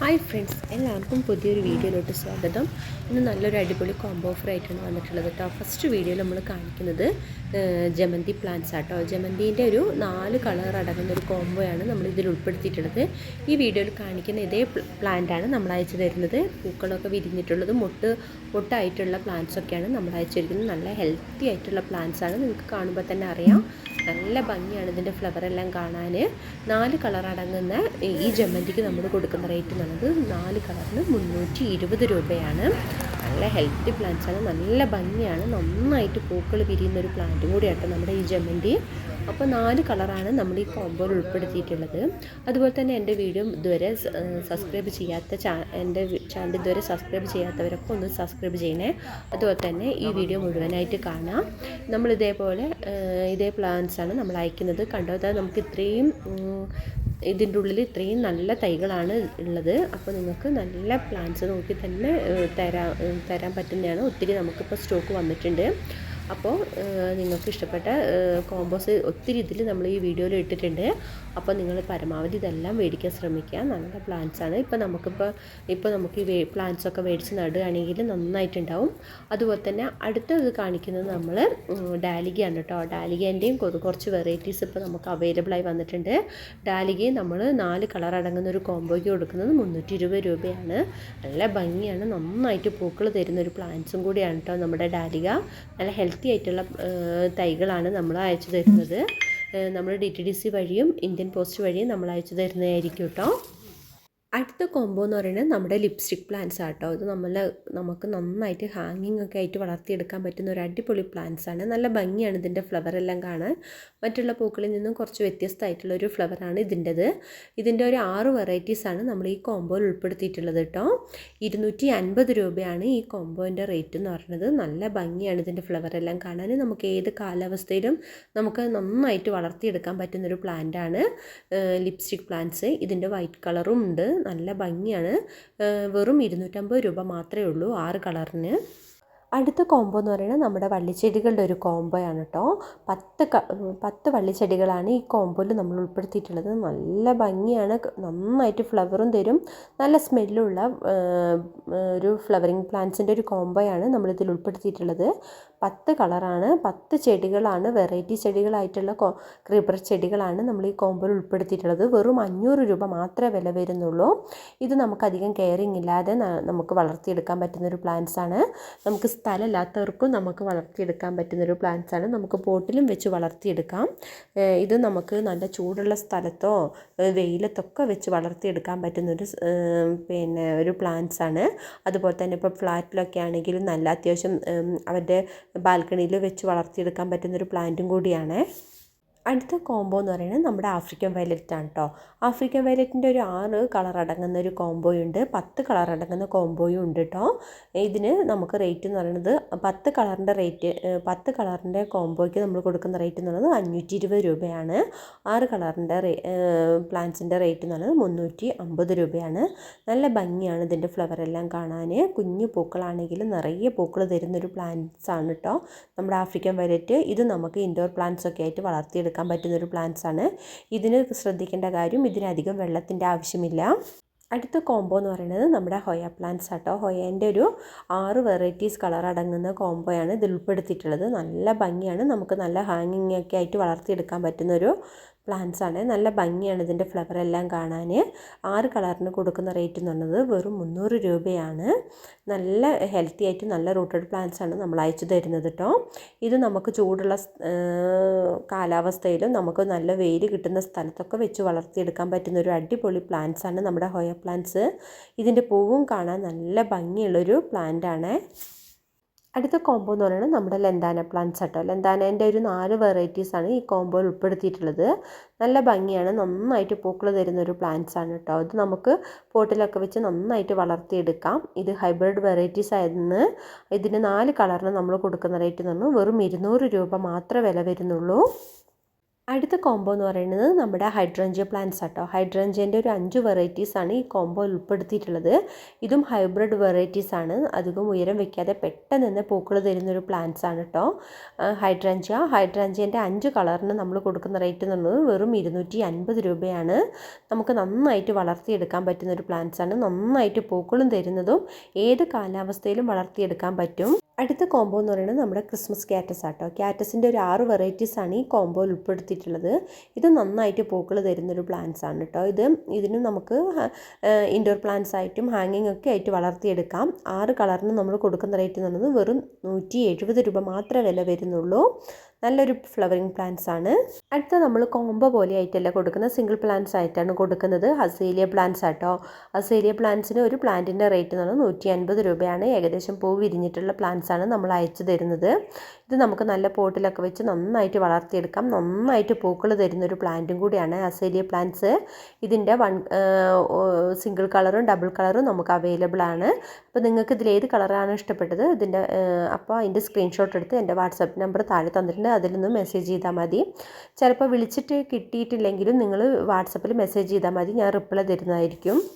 Hi friends എല്ലാവർക്കും പുതിയൊരു വീഡിയോയിലോട്ട് സ്വാഗതം. ഇന്ന് നല്ലൊരു അടിപൊളി കോംബോ ഓഫർ ആയിട്ടാണ് വന്നിട്ടുള്ളത് കേട്ടോ ഫസ്റ്റ് വീഡിയോയിൽ നമ്മൾ കാണിക്കുന്നത് ജമന്തി പ്ലാന്റ്സ് ആട്ടോ. ജമന്തിന്റെ ഒരു നാല് കളർ അടങ്ങുന്ന ഒരു കോംബോയാണ് നമ്മൾ ഇതിൽ ഉൾപ്പെടുത്തിയിട്ടുള്ളത്. ഈ വീഡിയോയിൽ കാണിക്കുന്ന ഇതേ പ്ലാന്റ് ആണ് നമ്മൾ അയച്ചു തരുന്നത്. പൂക്കളൊക്കെ വിരിഞ്ഞിട്ടുള്ളത് മുട്ട് മുട്ടായിട്ടുള്ള പ്ലാന്റ്സൊക്കെയാണ് നമ്മൾ അയച്ചു തരുന്നത്. നല്ല ഹെൽത്തി ആയിട്ടുള്ള പ്ലാന്റ്സാണ് നിങ്ങൾക്ക് കാണുമ്പോൾ തന്നെ അറിയാം. നല്ല ഭംഗിയാണ് ഇതിന്റെ ഫ്ലവർ എല്ലാം കാണാൻ നാല് കളർ അടങ്ങുന്ന ഈ ജമ്മന്തിക്ക് നമ്മൾ കൊടുക്കുന്ന റേറ്റ് എന്നുള്ളത് നാല് കളറിന് മുന്നൂറ്റി ഇരുപത് രൂപയാണ്. ഹെൽത്തി പ്ലാന്റ്സ് ആണ്. നല്ല ഭംഗിയാണ്. നന്നായിട്ട് പൂക്കൾ പിരിയുന്ന ഒരു പ്ലാന്റും കൂടിയാട്ടോ നമ്മുടെ ഈ ജമന്തി. അപ്പോൾ നാല് കളറാണ് നമ്മൾ ഈ കോമ്പോയിൽ ഉൾപ്പെടുത്തിയിട്ടുള്ളത്. അതുപോലെ തന്നെ എന്റെ വീഡിയോ ഇതുവരെ സബ്സ്ക്രൈബ് ചെയ്യാത്ത ചാ എന്റെ ചാനൽ ഇതുവരെ സബ്സ്ക്രൈബ് ചെയ്യാത്തവരൊക്കെ ഒന്ന് സബ്സ്ക്രൈബ് ചെയ്യണേ. അതുപോലെ തന്നെ ഈ വീഡിയോ മുഴുവനായിട്ട് കാണാം. നമ്മൾ ഇതേപോലെ ഇതേ പ്ലാന്റ്സ് ആണ് നമ്മൾ അയക്കുന്നത്. കണ്ടോ? അതായത് നമുക്ക് ഇത്രയും ഇതിന്റെ ഉള്ളിൽ ഇത്രയും നല്ല തൈകളാണ് ഉള്ളത്. അപ്പോൾ നിങ്ങൾക്ക് നല്ല പ്ലാന്റ്സ് നോക്കി തന്നെ തരാ തരാൻ പറ്റുന്നതാണ്. ഒത്തിരി നമുക്കിപ്പോൾ സ്റ്റോക്ക് വന്നിട്ടുണ്ട്. അപ്പോൾ നിങ്ങൾക്ക് ഇഷ്ടപ്പെട്ട കോമ്പോസ് ഒത്തിരി ഇതിൽ നമ്മൾ ഈ വീഡിയോയിൽ ഇട്ടിട്ടുണ്ട്. അപ്പോൾ നിങ്ങൾ പരമാവധി ഇതെല്ലാം മേടിക്കാൻ ശ്രമിക്കുക. നല്ല പ്ലാന്റ്സ് ആണ്. ഇപ്പോൾ നമുക്കിപ്പോൾ ഇപ്പോൾ നമുക്ക് ഈ പ്ലാന്റ്സ് ഒക്കെ മേടിച്ച് നടുകയാണെങ്കിൽ നന്നായിട്ടുണ്ടാവും. അതുപോലെ തന്നെ അടുത്തത് കാണിക്കുന്നത് നമ്മൾ ഡാലികയാണ് കേട്ടോ. ഡാലികേന്റെയും കുറച്ച് വെറൈറ്റീസ് ഇപ്പോൾ നമുക്ക് അവൈലബിൾ ആയി വന്നിട്ടുണ്ട്. ഡാലികയും നമ്മൾ നാല് കളർ അടങ്ങുന്ന ഒരു കോമ്പോയ്ക്ക് കൊടുക്കുന്നത് മുന്നൂറ്റി ഇരുപത് രൂപയാണ്. നല്ല ഭംഗിയാണ്. നന്നായിട്ട് പൂക്കൾ തരുന്ന ഒരു പ്ലാന്റ്സും കൂടിയാണ് കേട്ടോ നമ്മുടെ ഡാലിക. നല്ല ഹെൽത്തി ഏഹ്, തൈകളാണ് നമ്മൾ അയച്ചു തരുന്നത്. നമ്മൾ ഡി ടി ഡി സി വഴിയും ഇന്ത്യൻ പോസ്റ്റ് വഴിയും നമ്മൾ അയച്ചു തരുന്നതായിരിക്കും കേട്ടോ. അടുത്ത കോംബോ എന്ന് പറയുന്നത് നമ്മുടെ ലിപ്സ്റ്റിക് പ്ലാന്റ്സ് ആട്ടോ. ഇത് നമ്മൾ നമുക്ക് നന്നായിട്ട് ഹാങ്ങിങ് ഒക്കെ ആയിട്ട് വളർത്തിയെടുക്കാൻ പറ്റുന്ന ഒരു അടിപൊളി പ്ലാന്റ്സ് ആണ്. നല്ല ഭംഗിയാണ് ഇതിന്റെ ഫ്ലവർ എല്ലാം കാണാൻ. മറ്റുള്ള പൂക്കളിൽ നിന്നും കുറച്ച് വ്യത്യസ്തമായിട്ടുള്ള ഒരു ഫ്ലവറാണ് ഇതിന്റെത്. ഇതിന്റെ ഒരു ആറ് വെറൈറ്റീസ് ആണ് നമ്മൾ ഈ കോംബോയിൽ ഉൾപ്പെടുത്തിയിട്ടുള്ളത് കേട്ടോ ഇരുന്നൂറ്റി അൻപത് രൂപയാണ് ഈ കോംബോന്റെ റേറ്റ് എന്ന് പറയുന്നത്. നല്ല ഭംഗിയാണ് ഇതിന്റെ ഫ്ലവർ എല്ലാം കാണാൻ. നമുക്ക് ഏത് കാലാവസ്ഥയിലും നമുക്ക് നന്നായിട്ട് വളർത്തിയെടുക്കാൻ പറ്റുന്നൊരു ആണ് ലിപ്സ്റ്റിക് പ്ലാന്റ്സ് ഇതിന്റെ വൈറ്റ് കളറും ഉണ്ട്. നല്ല ഭംഗിയാണ്. വെറും ഇരുന്നൂറ്റമ്പത് രൂപ മാത്രമേ ഉള്ളൂ ആറ് കളറിന്. അടുത്ത കോംബോ എന്ന് പറയുന്നത് നമ്മുടെ വള്ളിച്ചെടികളുടെ ഒരു കോംബോയാണ് കേട്ടോ പത്ത് ക പത്ത് വള്ളിച്ചെടികളാണ് ഈ കോംബോയിൽ നമ്മൾ ഉൾപ്പെടുത്തിയിട്ടുള്ളത്. നല്ല ഭംഗിയാണ്. നന്നായിട്ട് ഫ്ലവറും തരും. നല്ല സ്മെല്ലുള്ള ഒരു ഫ്ലവറിങ് പ്ലാന്റ്സിന്റെ ഒരു കോംബോയാണ് നമ്മളിതിൽ ഉൾപ്പെടുത്തിയിട്ടുള്ളത്. പത്ത് കളറാണ് പത്ത് ചെടികളാണ്. വെറൈറ്റി ചെടികളായിട്ടുള്ള കോ ക്രീപ്പർ ചെടികളാണ് നമ്മൾ ഈ കോംബോയിൽ ഉൾപ്പെടുത്തിയിട്ടുള്ളത്. വെറും അഞ്ഞൂറ് രൂപ മാത്രമേ വില വരുന്നുള്ളൂ. ഇത് നമുക്കധികം കെയറിങ് ഇല്ലാതെ നമുക്ക് വളർത്തിയെടുക്കാൻ പറ്റുന്നൊരു പ്ലാന്റ്സ് ആണ്. നമുക്ക് സ്ഥലമില്ലാത്തവർക്കും നമുക്ക് വളർത്തിയെടുക്കാൻ പറ്റുന്നൊരു ആണ്. നമുക്ക് പോട്ടിലും വെച്ച് വളർത്തിയെടുക്കാം. ഇത് നമുക്ക് നല്ല ചൂടുള്ള സ്ഥലത്തോ വെയിലത്തൊക്കെ വെച്ച് വളർത്തിയെടുക്കാൻ പറ്റുന്നൊരു പിന്നെ ഒരു ആണ്. അതുപോലെ തന്നെ ഇപ്പോൾ ഫ്ലാറ്റിലൊക്കെ ആണെങ്കിലും നല്ല അത്യാവശ്യം അവരുടെ ബാൽക്കണിയിൽ വെച്ച് വളർത്തിയെടുക്കാൻ പറ്റുന്നൊരു പ്ലാന്റും കൂടിയാണ്. അടുത്ത കോംബോ എന്ന് പറയുന്നത് നമ്മുടെ ആഫ്രിക്കൻ വയലറ്റ് ആണ് കേട്ടോ ആഫ്രിക്കൻ വയലറ്റിന്റെ ഒരു ആറ് കളർ അടങ്ങുന്ന ഒരു കോംബോയും ഉണ്ട്. പത്ത് കളർ അടങ്ങുന്ന കോംബോയും ഉണ്ട് കേട്ടോ ഇതിന് നമുക്ക് റേറ്റ് എന്ന് പറയുന്നത് പത്ത് കളറിന്റെ റേറ്റ് പത്ത് കളറിന്റെ കോംബോയ്ക്ക് നമ്മൾ കൊടുക്കുന്ന റേറ്റ് എന്ന് പറയുന്നത് അഞ്ഞൂറ്റി ഇരുപത് രൂപയാണ്. ആറ് കളറിന്റെ പ്ലാന്റ്സിന്റെ റേറ്റ് എന്ന് പറയുന്നത് മുന്നൂറ്റി അമ്പത് രൂപയാണ്. നല്ല ഭംഗിയാണ് ഇതിന്റെ ഫ്ലവർ എല്ലാം കാണാൻ. കുഞ്ഞു പൂക്കളാണെങ്കിലും നിറയെ പൂക്കൾ തരുന്നൊരു പ്ലാന്റ്സ് ആണ് കേട്ടോ നമ്മുടെ ആഫ്രിക്കൻ വയലറ്റ് ഇത് നമുക്ക് ഇൻഡോർ പ്ലാന്റ്സ് ഒക്കെ ആയിട്ട് വളർത്തിയെടുക്കാൻ പറ്റുന്ന ഒരു പ്ലാന്റ്സ് ആണ് ഇതിന് ശ്രദ്ധിക്കേണ്ട കാര്യം ഇതിനധികം വെള്ളത്തിന്റെ ആവശ്യമില്ല. അടുത്ത കോംബോ എന്ന് പറയുന്നത് നമ്മുടെ ഹൊയ പ്ലാന്റ്സ് ആട്ടോ. ഹൊയേന്റെ ഒരു ആറ് വെറൈറ്റീസ് കളർ അടങ്ങുന്ന കോംബോയാണ് ഇതിൽ ഉൾപ്പെടുത്തിയിട്ടുള്ളത്. നല്ല ഭംഗിയാണ്. നമുക്ക് നല്ല ഹാങ്ങിങ് ഒക്കെ ആയിട്ട് വളർത്തിയെടുക്കാൻ പറ്റുന്ന ഒരു പ്ലാന്റ്സ് ആണ്. നല്ല ഭംഗിയാണ് ഇതിന്റെ ഫ്ലവർ എല്ലാം കാണാൻ ആറ് കളറിന് കൊടുക്കുന്ന റേറ്റ് എന്ന് പറയുന്നത് വെറും മുന്നൂറ് രൂപയാണ്. നല്ല ഹെൽത്തി ആയിട്ട് നല്ല റൂട്ടഡ് പ്ലാന്റ്സ് ആണ് നമ്മൾ അയച്ചു തരുന്നത് കേട്ടോ ഇത് നമുക്ക് ചൂടുള്ള കാലാവസ്ഥയിലും നമുക്ക് നല്ല വെയിൽ കിട്ടുന്ന സ്ഥലത്തൊക്കെ വെച്ച് വളർത്തിയെടുക്കാൻ പറ്റുന്ന ഒരു അടിപൊളി പ്ലാന്റ്സ് ആണ് നമ്മുടെ ഹോയ പ്ലാന്റ്സ് ഇതിന്റെ പൂവും കാണാൻ നല്ല ഭംഗിയുള്ളൊരു പ്ലാന്റ് ആണ്. അടുത്ത കോംബോ എന്ന് പറയുന്നത് നമ്മുടെ ലെന്താന പ്ലാന്റ്സ് കേട്ടോ ലെന്താനേന്റെ ഒരു നാല് വെറൈറ്റീസ് ആണ് ഈ കോംബോയിൽ ഉൾപ്പെടുത്തിയിട്ടുള്ളത്. നല്ല ഭംഗിയാണ്. നന്നായിട്ട് പൂക്കൾ തരുന്ന ഒരു പ്ലാന്റ്സ് ആണ് കേട്ടോ അത് നമുക്ക് പോട്ടിലൊക്കെ വെച്ച് നന്നായിട്ട് വളർത്തിയെടുക്കാം. ഇത് ഹൈബ്രിഡ് വെറൈറ്റീസ് ആയിരുന്നു ഇതിന് നാല് കളറിന് നമ്മൾ കൊടുക്കുന്ന റേറ്റ് എന്ന് വെറും ഇരുന്നൂറ് രൂപ മാത്രമേ വില വരുന്നുള്ളൂ. അടുത്ത കോംബോ എന്ന് പറയുന്നത് നമ്മുടെ ഹൈഡ്രഞ്ചിയ പ്ലാന്റ്സ് ആട്ടോ. ഹൈഡ്രഞ്ചേന്റെ ഒരു അഞ്ച് വെറൈറ്റീസ് ആണ് ഈ കോംബോ ഉൾപ്പെടുത്തിയിട്ടുള്ളത്. ഇതും ഹൈബ്രിഡ് വെറൈറ്റീസ് ആണ്. അധികം ഉയരം വെക്കാതെ പെട്ടെന്ന് തന്നെ പൂക്കൾ തരുന്ന ഒരു പ്ലാന്റ്സ് ആണ് കേട്ടോ ഹൈഡ്രഞ്ചിയ ഹൈഡ്രഞ്ചേന്റെ അഞ്ച് കളറിന് നമ്മൾ കൊടുക്കുന്ന റേറ്റ് എന്ന് പറയുന്നത് വെറും ഇരുന്നൂറ്റി അൻപത് രൂപയാണ്. നമുക്ക് നന്നായിട്ട് വളർത്തിയെടുക്കാൻ പറ്റുന്ന ഒരു പ്ലാന്റ്സ് ആണ്. നന്നായിട്ട് പൂക്കളും തരുന്നതും ഏത് കാലാവസ്ഥയിലും വളർത്തിയെടുക്കാൻ പറ്റും. അടുത്ത കോംബോ എന്ന് പറയുന്നത് നമ്മുടെ ക്രിസ്മസ് ക്യാറ്റസ് ആട്ടോ. ക്യാറ്റസിന്റെ ഒരു ആറ് വെറൈറ്റീസ് ആണ് ഈ കോംബോയിൽ ഉൾപ്പെടുത്തിയിട്ടുള്ളത് ഇത് നന്നായിട്ട് പൂക്കൾ തരുന്നൊരു പ്ലാന്റ്സ് ആണ് കേട്ടോ ഇത് ഇതിനും നമുക്ക് ഇൻഡോർ പ്ലാന്റ്സ് ആയിട്ടും ഹാങ്ങിങ് ഒക്കെ ആയിട്ട് വളർത്തിയെടുക്കാം. ആറ് കളറിന് നമ്മൾ കൊടുക്കുന്ന റേറ്റ് എന്ന് പറയുന്നത് വെറും നൂറ്റി രൂപ മാത്രമേ വില വരുന്നുള്ളൂ. നല്ലൊരു ഫ്ലവറിങ് പ്ലാന്റ്സ് ആണ്. അടുത്ത നമ്മൾ കോമ്പ പോലെ ആയിട്ടല്ല കൊടുക്കുന്നത് സിംഗിൾ പ്ലാന്റ്സ് ആയിട്ടാണ് കൊടുക്കുന്നത്. അസേലിയ പ്ലാന്റ്സ് ആട്ടോ. അസേലിയ പ്ലാന്റ്സിന് ഒരു പ്ലാന്റിന്റെ റേറ്റ് എന്ന് പറഞ്ഞാൽ നൂറ്റി അൻപത് രൂപയാണ്. ഏകദേശം പൂ വിരിഞ്ഞിട്ടുള്ള പ്ലാന്റ്സ് ആണ് നമ്മൾ അയച്ചു തരുന്നത്. ഇത് നമുക്ക് നല്ല പോട്ടിലൊക്കെ വെച്ച് നന്നായിട്ട് വളർത്തിയെടുക്കാം. നന്നായിട്ട് പൂക്കൾ തരുന്ന ഒരു പ്ലാന്റും കൂടിയാണ് അസേലിയ പ്ലാന്റ്സ് ഇതിന്റെ വൺ സിംഗിൾ കളറും ഡബിൾ കളറും നമുക്ക് അവൈലബിൾ ആണ്. അപ്പോൾ നിങ്ങൾക്ക് ഇതിൽ ഏത് കളറാണ് ഇഷ്ടപ്പെട്ടത്? ഇതിന്റെ അപ്പോൾ അതിന്റെ സ്ക്രീൻഷോട്ട് എടുത്ത് എന്റെ വാട്സപ്പ് നമ്പർ താഴെ തന്നിട്ടുണ്ട്. അതിൽ അതിലൊന്ന് മെസ്സേജ് ചെയ്താൽ മതി. ചിലപ്പോൾ വിളിച്ചിട്ട് കിട്ടിയിട്ടില്ലെങ്കിലും നിങ്ങൾ വാട്സപ്പിൽ മെസ്സേജ് ചെയ്താൽ മതി. ഞാൻ റിപ്ലൈ തരുന്നതായിരിക്കും.